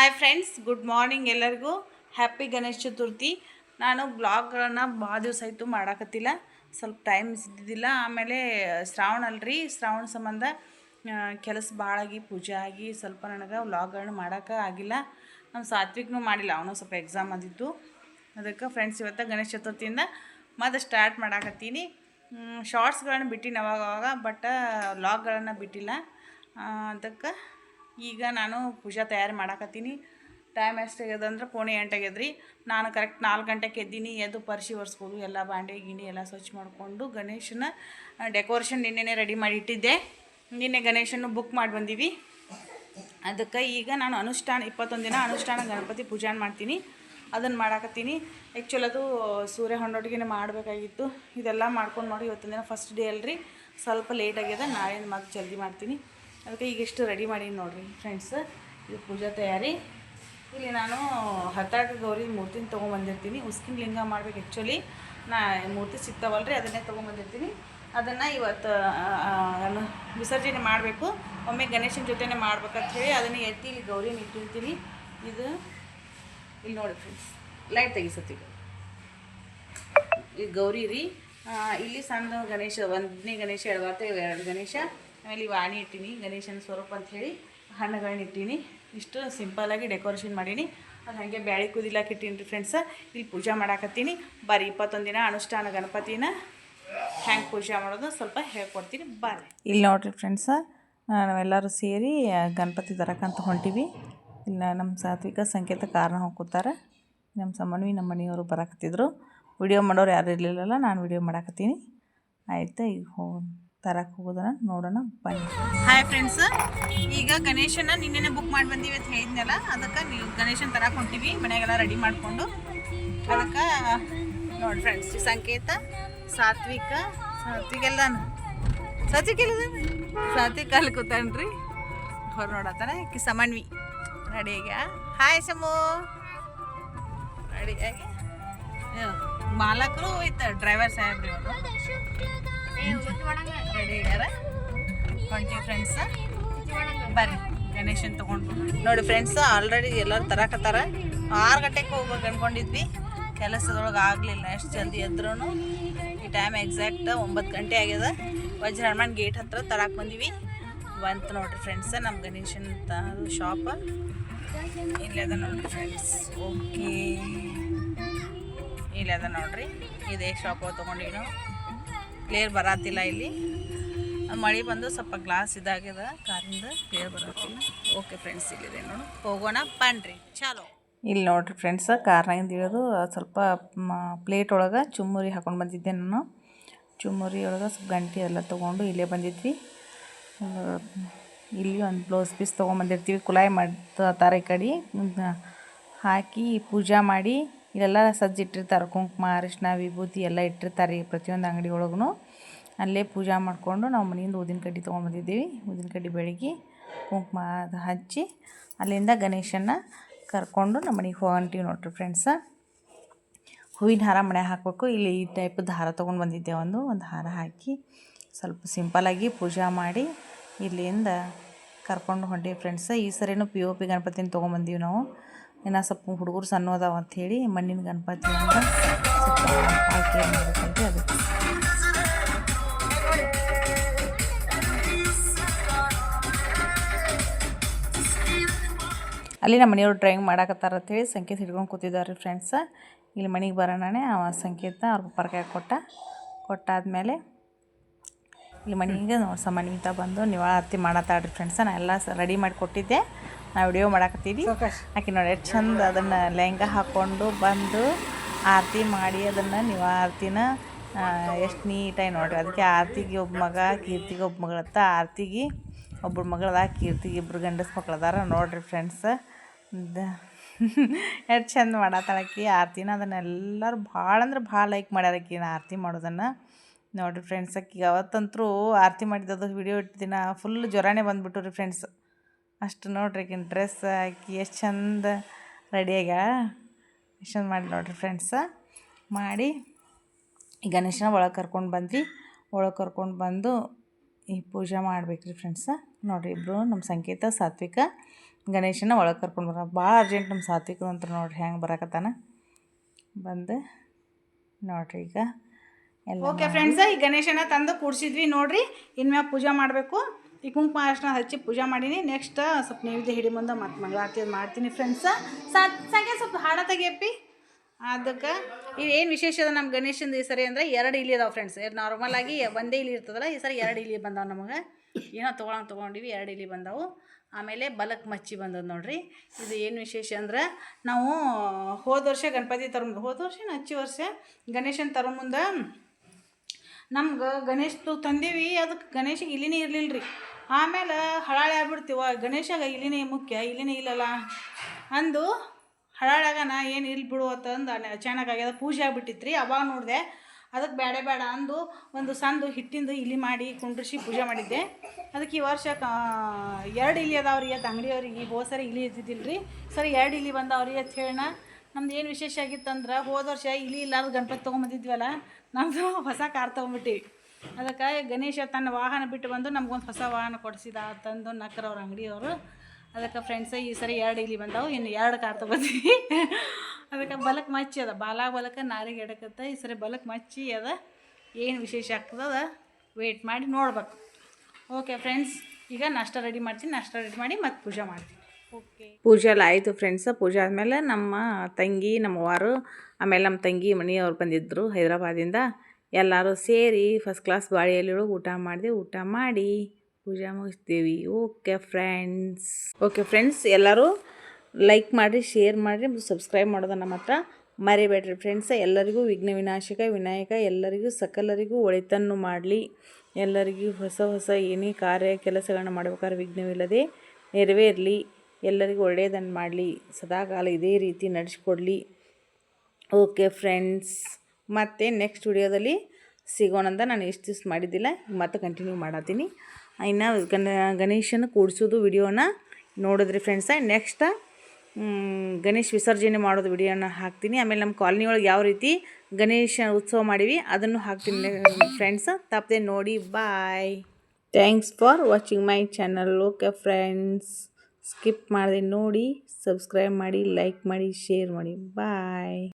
Hi friends good morning ಎಲ್ಲರಿಗೂ. Happy Ganesha Chaturthi ನಾನು ಬ್ಲಾಗ್ಗಳನ್ನು ಭಾಳ ದಿವಸ ಆಯಿತು ಮಾಡಾಕತ್ತಿಲ್ಲ. ಸ್ವಲ್ಪ ಟೈಮ್ ಸಿದ್ದಿದ್ದಿಲ್ಲ ಆಮೇಲೆ ಶ್ರಾವಣ ಅಲ್ರಿ ಶ್ರಾವಣ ಸಂಬಂಧ ಕೆಲಸ ಭಾಳ ಆಗಿ, ಪೂಜೆ ಆಗಿ ಸ್ವಲ್ಪ ನನಗೆ ವ್ಲಾಗ್ಗಳನ್ನ ಮಾಡೋಕೆ ಆಗಿಲ್ಲ. ನಮ್ಮ ಸಾತ್ವಿಕ್ನೂ ಮಾಡಿಲ್ಲ. ಅವನು ಸ್ವಲ್ಪ ಎಕ್ಸಾಮ್ ಆದಿತ್ತು ಅದಕ್ಕೆ ಫ್ರೆಂಡ್ಸ್ ಇವತ್ತು ಗಣೇಶ ಚತುರ್ಥಿಯಿಂದ ಮತ್ತೆ ಸ್ಟಾರ್ಟ್ ಮಾಡಾಕತ್ತೀನಿ. ಶಾರ್ಟ್ಸ್ಗಳನ್ನ ಬಿಟ್ಟಿನ ಅವಾಗ ಅವಾಗ ಬಟ್ ವ್ಲಾಗ್ಗಳನ್ನು ಬಿಟ್ಟಿಲ್ಲ. ಅದಕ್ಕೆ ಈಗ ನಾನು ಪೂಜಾ ತಯಾರು ಮಾಡಾಕತ್ತೀನಿ. ಟೈಮ್ ಎಷ್ಟು ಆಗ್ಯದ ಅಂದ್ರೆ ಪೋಣೆ ಎಂಟು ಆಗ್ಯದ್ರಿ ನಾನು ಕರೆಕ್ಟ್ ನಾಲ್ಕು ಗಂಟೆಗೆ ಎದ್ದೀನಿ, ಎದ್ದು ಪರಿಶಿ ಒರೆಸ್ಬೋದು, ಎಲ್ಲ ಬಾಂಡೆ ಗಿಂಡಿ ಎಲ್ಲ ಸ್ವಚ್ಛ ಮಾಡಿಕೊಂಡು ಗಣೇಶನ ಡೆಕೋರೇಷನ್ ನಿನ್ನೆನೇ ರೆಡಿ ಮಾಡಿ ಇಟ್ಟಿದ್ದೆ. ನಿನ್ನೆ ಗಣೇಶನ ಬುಕ್ ಮಾಡಿ ಬಂದೀವಿ. ಅದಕ್ಕೆ ಈಗ ನಾನು ಅನುಷ್ಠಾನ, ಇಪ್ಪತ್ತೊಂದು ದಿನ ಅನುಷ್ಠಾನ ಗಣಪತಿ ಪೂಜೆ ಮಾಡ್ತೀನಿ. ಅದನ್ನು ಮಾಡಾಕತ್ತೀನಿ. ಆ್ಯಕ್ಚುಲ್ ಅದು ಸೂರ್ಯ ಹೊಂಡೊಟ್ಟಿಗೆ ಮಾಡಬೇಕಾಗಿತ್ತು. ಇದೆಲ್ಲ ಮಾಡ್ಕೊಂಡು ಮಾಡಿ ಇವತ್ತಿನ ದಿನ ಫಸ್ಟ್ ಡೇ ಅಲ್ರಿ. ಸ್ವಲ್ಪ ಲೇಟ್ ಆಗ್ಯದ ನಾಳೆ ಮತ್ತೆ ಜಲ್ದಿ ಮಾಡ್ತೀನಿ. ಅದಕ್ಕೆ ಈಗ ಎಷ್ಟು ರೆಡಿ ಮಾಡೀನಿ ನೋಡಿರಿ ಫ್ರೆಂಡ್ಸ್ ಇದು ಪೂಜಾ ತಯಾರಿ. ಇಲ್ಲಿ ನಾನು ಹತ್ತಾಟ ಗೌರಿ ಮೂರ್ತಿನ ತೊಗೊಂಬಂದಿರ್ತೀನಿ. ಉಸ್ಕಿನ ಲಿಂಗ ಮಾಡ್ಬೇಕು ಆ್ಯಕ್ಚುಲಿ ನಾ ಮೂರ್ತಿ ಸಿಗ್ತಾವಲ್ರಿ ಅದನ್ನೇ ತೊಗೊಂಬಂದಿರ್ತೀನಿ. ಅದನ್ನು ಇವತ್ತು ವಿಸರ್ಜನೆ ಮಾಡಬೇಕು. ಒಮ್ಮೆ ಗಣೇಶನ ಜೊತೆನೆ ಮಾಡ್ಬೇಕಂತ ಹೇಳಿ ಅದನ್ನು ಎತ್ತಿ ಇಲ್ಲಿ ಗೌರಿನ ಇಟ್ಟಿರ್ತೀನಿ. ಇದು, ಇಲ್ಲಿ ನೋಡಿ ಫ್ರೆಂಡ್ಸ್ ಲೈಟ್ ತೆಗಿಸತ್ತೀಗ ಈ ಗೌರಿ ರೀ ಇಲ್ಲಿ ಸಣ್ಣ ಗಣೇಶ, ಒಂದನೇ ಗಣೇಶ ಎಡವಾತ ಎರಡು ಗಣೇಶ. ಆಮೇಲೆ ಈ ವಾಣಿ ಇಟ್ಟೀನಿ, ಗಣೇಶನ ಸ್ವರೂಪ ಅಂತ ಹೇಳಿ ಹಣ್ಣುಗಳನ್ನ ಇಟ್ಟೀನಿ. ಇಷ್ಟು ಸಿಂಪಲಾಗಿ ಡೆಕೋರೇಷನ್ ಮಾಡೀನಿ. ಅದು ಹಾಗೆ ಬ್ಯಾಳಿ ಕುದಿಲಾಕ ಇಟ್ಟೀನಿ ಫ್ರೆಂಡ್ಸ ಇಲ್ಲಿ ಪೂಜೆ ಮಾಡಾಕತ್ತೀನಿ. ಬರೀ ಇಪ್ಪತ್ತೊಂದು ದಿನ ಅನುಷ್ಠಾನ ಗಣಪತಿನ. ಹ್ಯಾಂಗೆ ಪೂಜೆ ಮಾಡೋದು ಸ್ವಲ್ಪ ಹೇಳ್ಕೊಡ್ತೀನಿ. ಬರ್ರಿ ಇಲ್ಲಿ ನೋಡ್ರಿ ಫ್ರೆಂಡ್ಸ ನಾವೆಲ್ಲರೂ ಸೇರಿ ಗಣಪತಿ ತರಕಂತ ಹೊಂಟೀವಿ. ಇಲ್ಲ ನಮ್ಮ ಸಾತ್ವಿಕ ಸಂಕೇತ ಕಾರಣ ಹೋಗ್ಕೊತಾರೆ ನಮ್ಮ ಸಮನ್ವಿ ನಮ್ಮ ಮನೆಯವರು ಬರಾಕತ್ತಿದ್ರು. ವಿಡಿಯೋ ಮಾಡೋರು ಯಾರು ಇರಲಿಲ್ಲಲ್ಲ, ನಾನು ವಿಡಿಯೋ ಮಾಡಾಕತ್ತೀನಿ. ಆಯಿತಾ, ಈಗ ಹೋ ತರಕ್ಕೆ ಹೋಗೋದನ್ನ ನೋಡೋಣ, ಬನ್ನಿ. ಹಾಯ್ ಫ್ರೆಂಡ್ಸ್ ಈಗ ಗಣೇಶನ ನಿನ್ನೆನೆ ಬುಕ್ ಮಾಡಿ ಬಂದೀವಿ ಅಂತ ಹೇಳಿದ್ನಲ್ಲ, ಅದಕ್ಕೆ ನೀವು ಗಣೇಶನ ತರಕ್ಕೆ ಹೊಂಟಿವಿ, ಮನೆಗೆಲ್ಲ ರೆಡಿ ಮಾಡಿಕೊಂಡು. ಅದಕ್ಕೆ ನೋಡಿ ಫ್ರೆಂಡ್ಸ್ ಸಂಕೇತ, ಸಾತ್ವಿಕ ಸಾತ್ವಿಕೆಲ್ಲ ಸಾತ್ವಿಕೆಲ್ಲ ಸಾತ್ವಿಕ ಅಲ್ಲಿ ಕೂತಾನ್ರಿ ಹೊರ ನೋಡತ್ತಾನೆ ಕಿ ಸಮನ್ವಿ. ಆಗ ಹಾಯ್ ಸಮು. ರೆಡಿ ರೆಡಿಯಾಗಿ ಮಾಲಕರು ವಿತ್ ಡ್ರೈವರ್ ಸಾಹೇಬ್ರಿ ಅವರು ಫ್ರೆಂಡ್ಸ್ ಬರ್ರಿ ಗಣೇಶನ್ ತೊಗೊಂಡು ನೋಡಿ ಫ್ರೆಂಡ್ಸ್ ಆಲ್ರೆಡಿ ಎಲ್ಲರೂ ತರಕತ್ತಾರ. ಆರು ಗಂಟೆಗೆ ಹೋಗ್ಬೇಕು ಅನ್ಕೊಂಡಿದ್ವಿ. ಕೆಲಸದೊಳಗೆ ಆಗಲಿಲ್ಲ, ಎಷ್ಟು ಜಲ್ದಿ ಎದ್ರೂ ಈ ಟೈಮ್ ಎಕ್ಸಾಕ್ಟ್ ಒಂಬತ್ತು ಗಂಟೆ ಆಗ್ಯದ. ವಜ್ರ ಹನುಮಾನ್ ಗೇಟ್ ಹತ್ರ ತರಾಕ್ ಬಂದೀವಿ. ಬಂತು ನೋಡ್ರಿ ಫ್ರೆಂಡ್ಸ್ ನಮ್ಮ ಗಣೇಶನ್ ಶಾಪ್ ಇಲ್ಲದ ನೋಡ್ರಿ ಫ್ರೆಂಡ್ಸ್ ಓಕೆ ಇಲ್ಲದ ನೋಡ್ರಿ. ಇದೇ ಶಾಪ್ ತೊಗೊಂಡಿವಿ ನಾವು. ಕ್ಲಿಯರ್ ಬರತ್ತಿಲ್ಲ ಇಲ್ಲಿ. ಮಳೆ ಬಂದು ಸ್ವಲ್ಪ ಗ್ಲಾಸ್ ಇದಾಗ್ಯದ ಕಾರಿಂದ ಕ್ಲಿಯರ್ ಬರತ್ತಿಲ್ಲ ಓಕೆ ಫ್ರೆಂಡ್ಸ್ ಇಲ್ಲಿದೆ ನೋಡು. ಹೋಗೋಣ, ಬನ್ರಿ. ಚಾಲೋ. ಇಲ್ಲಿ ನೋಡ್ರಿ ಫ್ರೆಂಡ್ಸ್ ಕಾರ್ನಾಗಿಂದ ಇಳಿದು ಸ್ವಲ್ಪ ಪ್ಲೇಟ್ ಒಳಗೆ ಚುಮ್ಮುರಿ ಹಾಕೊಂಡು ಬಂದಿದ್ದೆ ನಾನು. ಚುಮ್ಮುರಿ ಒಳಗೆ ಸ್ವಲ್ಪ ಗಂಟೆ ಎಲ್ಲ ತೊಗೊಂಡು ಇಲ್ಲೇ ಬಂದಿದ್ವಿ. ಇಲ್ಲಿ ಒಂದು ಬ್ಲೌಸ್ ಪೀಸ್ ತೊಗೊಂಬಂದಿರ್ತೀವಿ ಕುಲಾಯಿ ಮಾಡ್ತಾರೆ ಈ ಕಡೆ ಹಾಕಿ ಪೂಜಾ ಮಾಡಿ ಇಲ್ಲೆಲ್ಲ ಸಜ್ಜು ಇಟ್ಟಿರ್ತಾರೆ, ಕುಂಕುಮ ಅರಿಶಿನ ವಿಭೂತಿ ಎಲ್ಲ ಇಟ್ಟಿರ್ತಾರೆ ರೀ ಪ್ರತಿಯೊಂದು ಅಂಗಡಿ ಒಳಗೂ ಅಲ್ಲೇ ಪೂಜೆ ಮಾಡಿಕೊಂಡು ನಾವು ಮನೆಯಿಂದ ಊದಿನ ಕಡ್ಡಿ ತೊಗೊಂಬಂದಿದ್ದೀವಿ ಊದಿನ ಕಡ್ಡಿ ಬೆಳಗ್ಗೆ ಕುಂಕುಮ ಅದು ಹಚ್ಚಿ ಅಲ್ಲಿಂದ ಗಣೇಶನ ಕರ್ಕೊಂಡು ನಮ್ಮ ಮನೆಗೆ ಹೊಂಟೀವಿ ನೋಡ್ರಿ ಫ್ರೆಂಡ್ಸ ಹೂವಿನ ಹಾರ ಮನೆ ಹಾಕಬೇಕು. ಇಲ್ಲಿ ಈ ಟೈಪದ ಹಾರ ತೊಗೊಂಡು ಬಂದಿದ್ದೆ ಒಂದು ಒಂದು ಹಾರ ಹಾಕಿ ಸ್ವಲ್ಪ ಸಿಂಪಲಾಗಿ ಪೂಜೆ ಮಾಡಿ ಇಲ್ಲಿಂದ ಕರ್ಕೊಂಡು ಹೊಂಟೀವಿ ಫ್ರೆಂಡ್ಸ ಈ ಸರಿನೂ ಪಿ ಒ ಪಿ ಗಣಪತಿನ ತೊಗೊಂಬಂದೀವಿ ನಾವು. ಇನ್ನು ಸ್ವಲ್ಪ ಹುಡುಗರು ಸಣ್ಣ ಅದಾವ ಅಂಥೇಳಿ ಮಣ್ಣಿನ ಗಣಪತಿ ಅಂತ ಅದು ಮಾಡ್ಬೇಕಂತ ಅದಕ್ಕೆ ಅಲ್ಲಿ ನಮ್ಮ ಮನೆಯವ್ರು ಡ್ರಾಯಿಂಗ್ ಮಾಡಾಕತ್ತಾರ ಅಂತೇಳಿ ಸಂಕೇತ ಹಿಡ್ಕೊಂಡು ಕೂತಿದ್ದಾರೆ ಫ್ರೆಂಡ್ಸ ಇಲ್ಲಿ ಮನೆಗೆ ಬರೋಣನೆ ಅವ ಸಂಕೇತ ಅವ್ರ ಪರ್ಕಾಯ ಕೊಟ್ಟ. ಕೊಟ್ಟಾದ್ಮೇಲೆ ಇಲ್ಲಿ ಮನೆಗೆ ನೋಡಿ ಸಮನ್ವಿತ ಬಂದು ನಿವಾಳ ಆರತಿ ಮಾಡತ್ತಾಡ್ರಿ ಫ್ರೆಂಡ್ಸ ನಾ ಎಲ್ಲ ರೆಡಿ ಮಾಡಿ ಕೊಟ್ಟಿದ್ದೆ. ನಾ ವಿಡಿಯೋ ಮಾಡಾಕತ್ತೀವಿ ಆಕೆ ನೋಡಿ ಎಷ್ಟು ಚಂದ ಅದನ್ನು ಲೆಹಂಗ ಹಾಕ್ಕೊಂಡು ಬಂದು ಆರತಿ ಮಾಡಿ ಅದನ್ನು ನೀವು ಆರತಿನ ಎಷ್ಟು ನೀಟಾಗಿ ನೋಡ್ರಿ. ಅದಕ್ಕೆ ಆರತಿಗೆ ಒಬ್ಬ ಮಗ ಕೀರ್ತಿಗೆ ಒಬ್ಬ ಮಗಳತ್ತ ಆರತಿಗೆ ಒಬ್ಬರು ಮಗಳದ ಕೀರ್ತಿಗೆ ಇಬ್ಬರು ಗಂಡಸ ಮಕ್ಳು ಅದಾರ. ನೋಡ್ರಿ ಫ್ರೆಂಡ್ಸ್ ಎಷ್ಟು ಚಂದ ಮಾಡತ್ತಾಳಕ್ಕಿ ಆರತಿನ ಅದನ್ನೆಲ್ಲರೂ ಭಾಳ ಅಂದ್ರೆ ಭಾಳ ಲೈಕ್ ಮಾಡ್ಯಾರಕ್ಕಿ ಆರತಿ ಮಾಡೋದನ್ನು. ನೋಡಿರಿ ಫ್ರೆಂಡ್ಸ್ ಆಕಿಗೆ ಅವತ್ತಂತರೂ ಆರತಿ ಮಾಡಿದ್ದು ವಿಡಿಯೋ ಇಟ್ಟಿದ್ದೀನ. ಫುಲ್ ಜ್ವರನೇ ಬಂದುಬಿಟ್ಟು ರೀ ಫ್ರೆಂಡ್ಸ್ ಅಷ್ಟು ನೋಡ್ರಿ ಈಗಿನ ಡ್ರೆಸ್ ಹಾಕಿ ಎಷ್ಟು ಚಂದ ರೆಡಿಯಾಗ ಎಷ್ಟು ಚಂದ ಮಾಡಿ ನೋಡಿರಿ ಫ್ರೆಂಡ್ಸ ಮಾಡಿ ಗಣೇಶನ ಒಳಗೆ ಕರ್ಕೊಂಡು ಬಂದ್ವಿ. ಒಳಗೆ ಕರ್ಕೊಂಡು ಬಂದು ಈ ಪೂಜೆ ಮಾಡ್ಬೇಕ್ರಿ ಫ್ರೆಂಡ್ಸ ನೋಡಿರಿ ಇಬ್ಬರು ನಮ್ಮ ಸಂಕೇತ, ಸಾತ್ವಿಕ, ಗಣೇಶನ ಒಳಗೆ ಕರ್ಕೊಂಡು ಬರೋ ಭಾಳ ಅರ್ಜೆಂಟ್ ನಮ್ಮ ಸಾತ್ವಿಕ ಅಂತ ನೋಡ್ರಿ ಹೆಂಗೆ ಬರಕತ್ತಾನ. ಬಂದು ನೋಡ್ರಿ ಈಗ ಓಕೆ ಫ್ರೆಂಡ್ಸ ಈ ಗಣೇಶನ ತಂದು ಕೂಡಿಸಿದ್ವಿ ನೋಡ್ರಿ. ಇನ್ಮ್ಯಾಗ ಪೂಜೆ ಮಾಡಬೇಕು. ಈ ಕುಂಕುಮ ಅರ್ಶನ ಹಚ್ಚಿ ಪೂಜೆ ಮಾಡೀನಿ. ನೆಕ್ಸ್ಟ್ ಸ್ವಲ್ಪ ನೈವೇದ್ಯ ಹಿಡಿ ಮುಂದೆ ಮತ್ತು ಮಂಗಳಾರತಿ ಮಾಡ್ತೀನಿ ಫ್ರೆಂಡ್ಸ ಸಂಖ್ಯೆ ಸ್ವಲ್ಪ ಹಾಡ ತೆಗಿಯಪ್ಪಿ. ಅದಕ್ಕೆ ಇವು ಏನು ವಿಶೇಷ ಅದ ನಮ್ಮ ಗಣೇಶಂದು ಈ ಸರಿ ಅಂದರೆ ಎರಡು ಇಲಿ ಅದಾವೆ ಫ್ರೆಂಡ್ಸ್ ನಾರ್ಮಲ್ ಆಗಿ ಒಂದೇ ಇಲಿ ಇರ್ತದಲ್ಲ ಈ ಸರಿ ಎರಡು ಇಲಿ ಬಂದಾವೆ ನಮಗೆ. ಏನೋ ತೊಗೊಳಂಗೆ ತೊಗೊಂಡಿವಿ ಎರಡು ಇಲಿ ಬಂದಾವು. ಆಮೇಲೆ ಬಲಕ್ ಮಚ್ಚಿ ಬಂದದ್ದು ನೋಡ್ರಿ. ಇದು ಏನು ವಿಶೇಷ ಅಂದ್ರೆ ನಾವು ಹೋದ ವರ್ಷ ಗಣಪತಿ ತರ ಹೋದ ವರ್ಷ ಹಚ್ಚಿ ವರ್ಷ ಗಣೇಶನ ತರೋ ಮುಂದೆ ನಮ್ಗೆ ಗಣೇಶ ತಂದೀವಿ ಅದಕ್ಕೆ ಗಣೇಶಿಗೆ ಇಲಿನೇ ಇರಲಿಲ್ಲ ರೀ ಆಮೇಲೆ ಹಳಾಳೆ ಆಗ್ಬಿಡ್ತೀವ, ಗಣೇಶಗ ಇಲಿನೇ ಮುಖ್ಯ, ಇಲಿನೇ ಇಲ್ಲಲ್ಲ ಅಂದು ಹಳಾಳಾಗನ ಏನು ಇಲ್ಲಿ ಬಿಡು ಅಂತಂದು ಅಚಾನಕ್ ಆಗ್ಯದ, ಪೂಜೆ ಆಗ್ಬಿಟ್ಟಿತ್ತು ರೀ ಅವಾಗ ನೋಡಿದೆ ಅದಕ್ಕೆ ಬೇಡ ಬೇಡ ಅಂದು ಒಂದು ಸಂದು ಹಿಟ್ಟಿಂದು ಇಲಿ ಮಾಡಿ ಕುಂಡ್ರಿಸಿ ಪೂಜೆ ಮಾಡಿದ್ದೆ. ಅದಕ್ಕೆ ಈ ವರ್ಷ ಎರಡು ಇಲಿ ಅದಾವ್ರಿ ಅದು ಅಂಗಡಿಯವ್ರಿಗೆ ಈ ಹೋದ ಸರಿ ಇಲಿ ಇದ್ದಿದ್ದಿಲ್ಲ ರೀ ಸರಿ, ಎರಡು ಇಲಿ ಬಂದವ್ರಿ ಅಂತ ಹೇಳೋಣ. ನಮ್ದು ಏನು ವಿಶೇಷ ಆಗಿತ್ತಂದ್ರೆ ಹೋದ ವರ್ಷ ಇಲಿ ಇಲ್ಲಾರ್ದು ಗಣಪತಿ ತೊಗೊಂಬಂದಿದ್ವಲ್ಲ ನಮ್ಮದು ಹೊಸ ಕಾರ್ ತೊಗೊಂಬಿಟ್ಟಿವಿ ಅದಕ್ಕೆ ಗಣೇಶ ತನ್ನ ವಾಹನ ಬಿಟ್ಟು ಬಂದು ನಮ್ಗೊಂದು ಹೊಸ ವಾಹನ ಕೊಡಿಸಿದ ತಂದು ನಕ್ಕರವ್ರ ಅಂಗಡಿಯವರು. ಅದಕ್ಕೆ ಫ್ರೆಂಡ್ಸ್ ಈ ಸರಿ ಎರಡು ಇಲ್ಲಿ ಬಂದಾವು, ಇನ್ನು ಎರಡು ಕಾರ್ ತೊಗೊತೀವಿ. ಅದಕ್ಕೆ ಬಲಕ್ ಮಚ್ಚಿ ಅದ, ಬಾಲ ಬಲಕ, ನಾರಿಗೆ ಎಡಕತ್ತ, ಈ ಸರಿ ಬಲಕ್ ಮಚ್ಚಿ ಅದ. ಏನು ವಿಶೇಷ ಆಗ್ತದ ವೇಟ್ ಮಾಡಿ ನೋಡ್ಬೇಕು. ಓಕೆ ಫ್ರೆಂಡ್ಸ್ ಈಗ ನಾಷ್ಟ ರೆಡಿ ಮಾಡ್ತೀನಿ, ನಾಷ್ಟ ರೆಡಿ ಮಾಡಿ ಮತ್ತೆ ಪೂಜೆ ಮಾಡ್ತೀನಿ. ಪೂಜೆ ಎಲ್ಲ ಆಯಿತು ಫ್ರೆಂಡ್ಸ್ ಪೂಜೆ ಆದಮೇಲೆ ನಮ್ಮ ತಂಗಿ, ನಮ್ಮ ವಾರು ಆಮೇಲೆ ನಮ್ಮ ತಂಗಿ, ಮನೆಯವ್ರು ಬಂದಿದ್ದರು ಹೈದರಾಬಾದಿಂದ ಎಲ್ಲರೂ ಸೇರಿ ಫಸ್ಟ್ ಕ್ಲಾಸ್ ಬಾಳೆಯಲ್ಲಿ ಊಟ ಮಾಡಿದೆ ಊಟ ಮಾಡಿ ಪೂಜೆ ಮುಗಿಸ್ತೀವಿ. ಓಕೆ ಫ್ರೆಂಡ್ಸ್ ಓಕೆ ಫ್ರೆಂಡ್ಸ್ ಎಲ್ಲರೂ ಲೈಕ್ ಮಾಡಿರಿ ಶೇರ್ ಮಾಡಿರಿ ಸಬ್ಸ್ಕ್ರೈಬ್ ನಮ್ಮ ಮಾತ್ರ ಮರಿಬೇಡ್ರಿ ಫ್ರೆಂಡ್ಸ್ ಎಲ್ಲರಿಗೂ ವಿಘ್ನ ವಿನಾಶಕ, ವಿನಾಯಕ, ಎಲ್ಲರಿಗೂ ಸಕಲರಿಗೂ ಒಳಿತನ್ನು ಮಾಡಲಿ. ಎಲ್ಲರಿಗೂ ಹೊಸ ಹೊಸ ಏನೇ ಕಾರ್ಯ, ಕೆಲಸಗಳನ್ನ ಮಾಡ್ಬೇಕಾದ್ರೆ ವಿಘ್ನವಿಲ್ಲದೆ ನೆರವೇರಲಿ. ಎಲ್ಲರಿಗೂ ಒಳ್ಳೆಯದನ್ನು ಮಾಡಲಿ, ಸದಾಕಾಲ ಇದೇ ರೀತಿ ನಡೆಸ್ಕೊಡ್ಲಿ. ಓಕೆ ಫ್ರೆಂಡ್ಸ್, ಮತ್ತು ನೆಕ್ಸ್ಟ್ ವಿಡಿಯೋದಲ್ಲಿ ಸಿಗೋಣ ಅಂತ ನಾನು ಎಷ್ಟು ದಿವ್ಸ ಮಾಡಿದ್ದಿಲ್ಲ, ಮತ್ತೆ ಕಂಟಿನ್ಯೂ ಮಾಡತ್ತೀನಿ. ಇನ್ನು ಗಣ, ಗಣೇಶನ ಕೂಡಿಸೋದು ವಿಡಿಯೋನ ನೋಡಿದ್ರಿ ಫ್ರೆಂಡ್ಸ. ನೆಕ್ಸ್ಟ್ ಗಣೇಶ್ ವಿಸರ್ಜನೆ ಮಾಡೋದು ವಿಡಿಯೋನ ಹಾಕ್ತೀನಿ. ಆಮೇಲೆ ನಮ್ಮ ಕಾಲನಿ ಒಳಗೆ ಯಾವ ರೀತಿ ಗಣೇಶ ಉತ್ಸವ ಮಾಡೀವಿ, ಅದನ್ನು ಹಾಕ್ತೀನಿ ಫ್ರೆಂಡ್ಸ್ ತಪ್ಪದೆ ನೋಡಿ bye thanks for watching my channel okay friends skip ಮಾಡದೆ ನೋಡಿ ಸಬ್ಸ್ಕ್ರೈಬ್ ಮಾಡಿ ಲೈಕ್ ಮಾಡಿ ಶೇರ್ ಮಾಡಿ. ಬಾಯ್